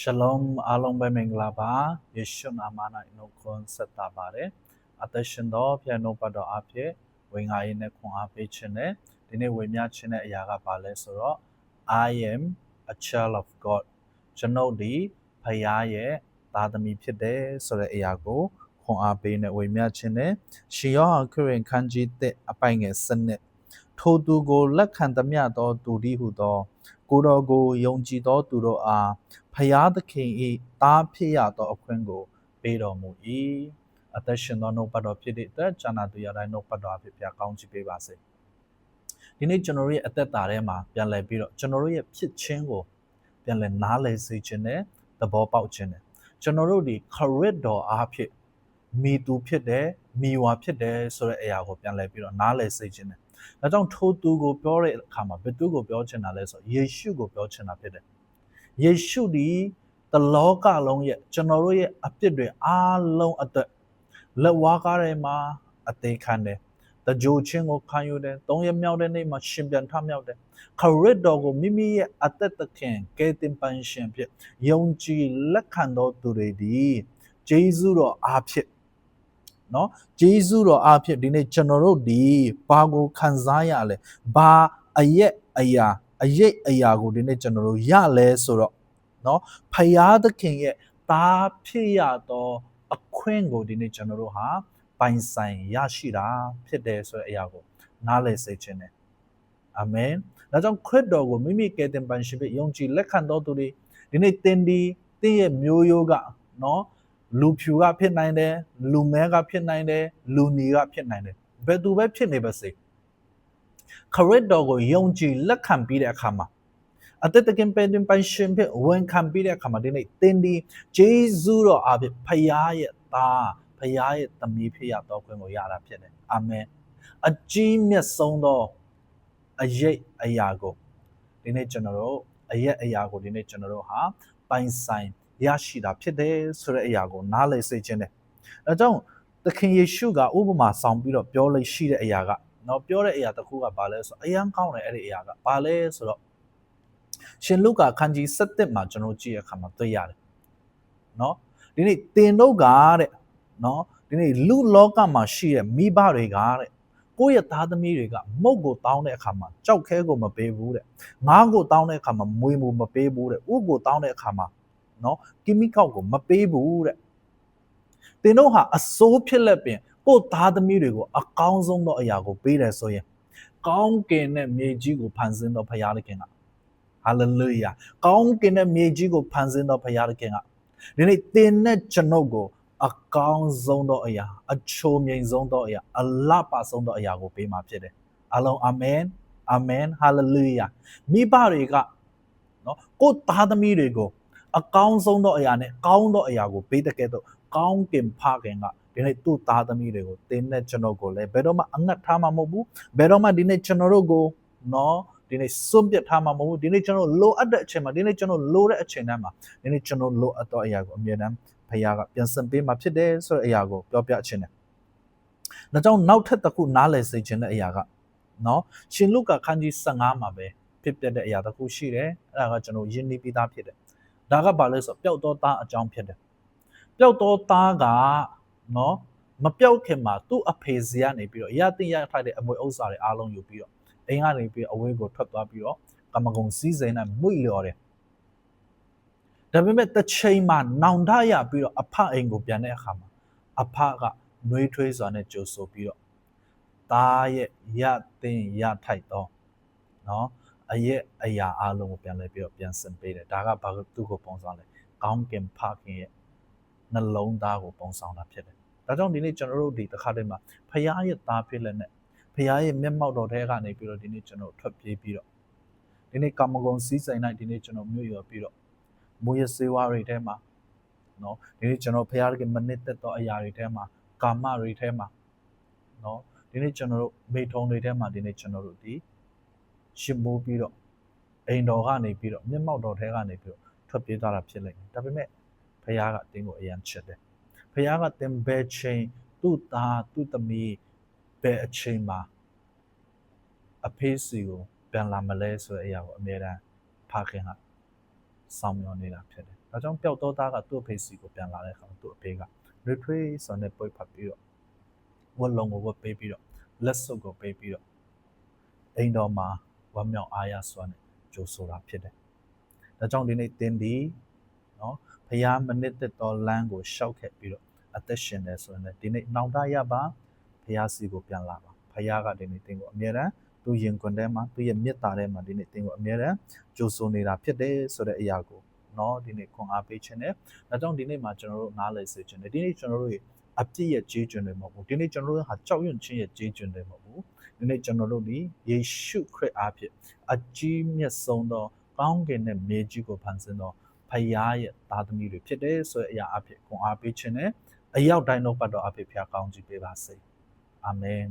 ရှလုံအားလုံးပဲမင်္ဂလာပါယေရှုနာမ၌နှုတ်ခွန်းဆက်တာပါတယ်အသက်ရှင်သောဖျက်နှုတ်ပတ်တော်အဖြစ်ဝင်ငါရေးနဲ့ခွန်အားပေးခြင်းနဲ့ဒီနေ့ဝေမျှခြင်းတဲ့အရာကပါလဲဆိုတော့ I am a child of God ကျွန်ုပ်ဒီဖခင်ရဲ့သားသမီးဖြစ်တယ်ဆိုတဲ့အရာကိုခွန်အားပေးနဲ့ဝေမျှခြင်းနဲ့ရှင်ယောဟန်ခရစ်ဝင်ခန်းကြီးတဲ့အပိုင်ငယ်စနစ်ထိုသူကိုလက်ခံသမျှသောသူဒီဟုသော ကိုတော်ကိုယုံကြည်သောသူတို့အားဖျားသခင်၏သားဖြစ်ရသောအခွင့်ကိုပေးတော်မူ၏အသက်ရှင်သောနှုတ်ပတ်တော်ဖြစ်တဲ့အတွက်ဇာနာသူရတိုင်းနှုတ်ပတ်တော်အဖြစ်ပြကောင်းချီးပေးပါစေဒီနေ့ကျွန်တော်တို့ရဲ့အသက်တာထဲမှာပြန်လည်ပြီးတော့ကျွန်တော်တို့ရဲ့ဖြစ်ချင်းကိုပြန်လည်နားလည်စေခြင်းနဲ့သဘောပေါက်ခြင်းနဲ့ကျွန်တော်တို့ဒီ correct တော်အားဖြင့်မိသူဖြစ်တယ်မိဝါဖြစ်တယ်ဆိုတဲ့အရာကိုပြန်လည်ပြီးတော့နားလည်စေခြင်းနဲ့ ဒါကြောင့်ထိုသူကိုပြောတဲ့အခါမှာဘယ်သူကိုပြောချင်တာလဲဆိုယေရှုကိုပြောချင်တာဖြစ်တယ်ယေရှုဒီတလောကလုံးရဲ့ကျွန်တော်တို့ရဲ့အပြစ်တွေအားလုံးအတွက်လက်ဝါးကားထဲမှာအသေးခံတယ်တကြိုချင်းကိုခံယူတယ်သုံးရမြောက်တဲ့နေ့မှာရှင်ပြန်ထမြောက်တယ်ခရစ်တော်ကိုမိမိရဲ့အသက်သခင်ကယ်တင်ပန်ရှင်ဖြစ်ယုံကြည်လက်ခံတော်သူတွေဒီဂျေဇုတော်အားဖြင့် နော်ဂျေဇုတော်အားဖြင့်ဒီနေ့ကျွန်တော်တို့ဒီဘာကိုခံစားရလဲဘာအရက်အရာအရိပ်အရာကိုဒီနေ့ကျွန်တော်တို့ရလဲဆိုတော့နော်ဖယားသခင်ရဲ့တာဖြစ်ရသောအခွင့်ကိုဒီနေ့ကျွန်တော်တို့ဟာပိုင်ဆိုင်ရရှိတာဖြစ်တယ်ဆိုတဲ့အရာကိုနားလည်စေခြင်းနဲ့အာမင်ဒါကြောင့်ခရစ်တော်ကိုမိမိကယ်တင်ပန်ရှင်ဖြစ်ယုံကြည်လက်ခံတော်သူတွေဒီနေ့သင်ဒီသင်ရဲ့မျိုးရိုးကနော် လူဖြူကဖြစ်နိုင်တယ်လူမဲကဖြစ်နိုင်တယ်လူနီကဖြစ်နိုင်တယ်ဘယ်သူပဲဖြစ်နေပါစေခရစ်တော်ကိုယုံကြည်လက်ခံပြီးတဲ့အခါမှာအသက်တကင်ပင်တင်ပိုင်ရှင်ဖြစ်ဝန်ခံပြီးတဲ့အခါမှာဒီနေ့သင်ဒီဂျေဇုတော်အဖြစ်ဖခင်ရဲ့သားဖခင်ရဲ့သမီးဖြစ်ရတော့ခွင့်ကိုရတာဖြစ်တယ်အာမင်အကြီးမြတ်ဆုံးသောအရေးအရာကိုဒီနေ့ကျွန်တော်တို့အရေးအရာကိုဒီနေ့ကျွန်တော်တို့ဟာပိုင်ဆိုင် ရရှိတာဖြစ်တယ်ဆိုတဲ့အရာကိုနားလည်စေခြင်းတယ်အဲကြောင့်သခင်ယေရှုကဥပမာဆောင်ပြီးတော့ပြောလိုက်ရှိတဲ့အရာကနော်ပြောတဲ့အရာတစ်ခုကဘာလဲဆိုအယံကောင်းတယ်အဲ့ဒီအရာကဘာလဲဆိုတော့ရှင်လုကာခန်းကြီး7မှာကျွန်တော်ကြည့်ရအခါမှာတွေ့ရတယ်နော်ဒီနေ့တင်တို့ကတဲ့နော်ဒီနေ့လူလောကမှာရှိတဲ့မိဘတွေကတဲ့ကိုယ့်ရဲ့သားသမီးတွေကမုတ်ကိုတောင်းတဲ့အခါမှာကြောက်ခဲကိုမပေးဘူးတဲ့ငားကိုတောင်းတဲ့အခါမှာမွေးမှုမပေးဘူးတဲ့ဥကိုတောင်းတဲ့အခါမှာ နော်ကီမီကောက်ကိုမပေးဘူးတဲ့တင်တို့ဟာအစိုးဖြစ်လက်ပင်ကိုယ့်သားသမီးတွေကိုအကောင်းဆုံးသောအရာကိုပေးတယ်ဆိုရင်ကောင်းကင်တဲ့မြေကြီးကိုဖန်ဆင်းသောဘုရားသခင်ကဟာလေလုယာကောင်းကင်တဲ့မြေကြီးကိုဖန်ဆင်းသောဘုရားသခင်ကဒီနေ့သင်နဲ့ကျွန်ုပ်ကိုအကောင်းဆုံးသောအရာအချိုမြိန်ဆုံးသောအရာအလပါဆုံးသောအရာကိုပေးမှာဖြစ်တယ်အလုံးအာမင်အာမင်ဟာလေလုယာမိဘတွေကနော်ကိုယ်သားသမီးတွေကို အကောင်းဆုံးသောအရာနဲ့ကောင်းသောအရာကိုပေးတဲ့ကဲ့သို့ကောင်းကင်ဖခင်ကဒီနေ့သူ့သားသမီးတွေကိုတင်းနဲ့ကျွန်တော်ကိုလည်းဘယ်တော့မှအငတ်ထားမှာမဟုတ်ဘူးဘယ်တော့မှဒီနေ့ကျွန်တော်တို့ကိုနော်ဒီနေ့စွန့်ပစ်ထားမှာမဟုတ်ဘူးဒီနေ့ကျွန်တော်လိုအပ်တဲ့အချိန်မှာဒီနေ့ကျွန်တော်လိုတဲ့အချိန်တိုင်းမှာဒီနေ့ကျွန်တော်လိုအပ်သောအရာကိုအမြဲတမ်းဖခင်ကပြန်ဆင်ပေးမှာဖြစ်တယ်ဆိုတဲ့အရာကိုပြောပြခြင်းတယ်ဒါကြောင့်နောက်ထပ်တစ်ခုနားလည်စေခြင်းတဲ့အရာကနော်ရှင်လုကာခန်းကြီး15မှာပဲဖြစ်ပျက်တဲ့အရာတစ်ခုရှိတယ်အဲ့ဒါကကျွန်တော်ယဉ်နေပြီးသားဖြစ်တယ် ဒါကဘာလဲဆိုတော့ပျောက်သောသားအကြောင်းဖြစ်တယ်ပျောက်သောသားကနော်မပြောက်ခင်မှာသူ့အဖေစီကနေပြီးတော့ရတင်ရထိုက်တဲ့အမွေဥစ္စာတွေအားလုံးယူပြီးတော့အိမ်ကနေပြီးအဝေးကိုထွက်သွားပြီးတော့ကမကုံစည်းစိမ်နဲ့မှု့လျော်တယ်ဒါပေမဲ့တစ်ချိန်မှာနောင်တရပြီးတော့အဖအိမ်ကိုပြန်တဲ့အခါမှာအဖကနှွေးထွေးစွာနဲ့ကြိုဆိုပြီးတော့သားရဲ့ရတင်ရထိုက်တော့နော် အရဲ့အရာအလုံးကိုပြန်လဲပြီးတော့ပြန်ဆင်ပေးတယ်ဒါကဘာသူ့ကိုပုံဆောင်လဲကောင်းကင်ဖခင်ရဲ့နှလုံးသားကိုပုံဆောင်တာဖြစ်တယ်။ဒါကြောင့်ဒီနေ့ကျွန်တော်တို့ဒီတစ်ခါတည်းမှာဖခင်ရဲ့သားဖြစ်လက်နဲ့ဖခင်ရဲ့မျက်မှောက်တော်ထဲကနေပြီးတော့ဒီနေ့ကျွန်တော်ထွက်ပြေးပြီးတော့ဒီနေ့ကာမဂုဏ်စည်းစိမ်လိုက်ဒီနေ့ကျွန်တော်မြို့ရောပြီးတော့မူရစေဝါတွေထဲမှာနော်ဒီနေ့ကျွန်တော်ဖခင်ကမနစ်သက်သောအရာတွေထဲမှာကာမတွေထဲမှာနော်ဒီနေ့ကျွန်တော်တို့မိထုံတွေထဲမှာဒီနေ့ကျွန်တော်တို့ဒီ ရှင်းမိုးပြီးတော့အိမ်တော်ကနေပြီးတော့မျက်မှောက်တော်ထဲကနေပြီးတော့ထွက်ပြေးသွားတာဖြစ်လိမ့်မယ်ဒါပေမဲ့ဖခင်ကတင်းကိုအယံချစ်တယ်ဖခင်ကတင်းဘယ်ချိန်သူ့သားသူ့သမီးဘယ်အချိန်မှာအဖေးစီကိုပြန်လာမလဲဆိုတဲ့အရာကိုအမြဲတမ်းဖခင်ကဆောင်မျှော်နေတာဖြစ်တယ်ဒါကြောင့်ပျောက်သောသားကသူ့အဖေစီကိုပြန်လာတဲ့အခါသူ့အဖေက retreat ဆိုတဲ့ပွဲဖတ်ပြီးတော့ဝတ်လုံးကိုဝတ်ပေးပြီးတော့လက်စွပ်ကိုပေးပြီးတော့အိမ်တော်မှာ ဝမ်းမြောက်အားရစွာနဲ့ကြိုဆိုတာဖြစ်တယ်ဒါကြောင့်ဒီနေ့သင်ဒီနော်ဖျားမနစ်သက်သောလမ်းကိုရှောက်ခဲ့ပြီးတော့အသက်ရှင်တယ်ဆိုရင်လည်းဒီနေ့နှောင်တရပါဖျားစီကိုပြန်လာပါဖျားကဒီနေ့သင်ကိုအမြဲတမ်းသူရင်ခွန်ထဲမှာသူရဲ့မေတ္တာထဲမှာဒီနေ့သင်ကိုအမြဲတမ်းကြိုဆိုနေတာဖြစ်တယ်ဆိုတဲ့အရာကိုနော်ဒီနေ့ခွန်အားပေးခြင်းနဲ့ဒါကြောင့်ဒီနေ့မှာကျွန်တော်တို့နားလည်စေခြင်းနဲ့ဒီနေ့ကျွန်တော်တို့ရဲ့အပြည့်ရဲ့ကြေးကျွန်တွေမဟုတ်ဘူးဒီနေ့ကျွန်တော်တို့ဟာကြောက်ရွံ့ခြင်းရဲ့ကြေးကျွန်တွေမဟုတ်ဘူး ဒီနေ့ကျွန်တော်တို့ဒီယေရှုခရစ်အားဖြင့်အကြီးမြတ်ဆုံးသောကောင်းကင်နဲ့မြေကြီးကိုဖန်ဆင်းသောဖခင်ရဲ့သားသမီးတွေဖြစ်တယ်ဆိုတဲ့အရာအဖြစ်ခွန်အားပေးခြင်းနဲ့အရောက်တိုင်းတော့ပတ်တော်အဖြစ်ဖျားကောင်းကြီးပေးပါစေအာမင်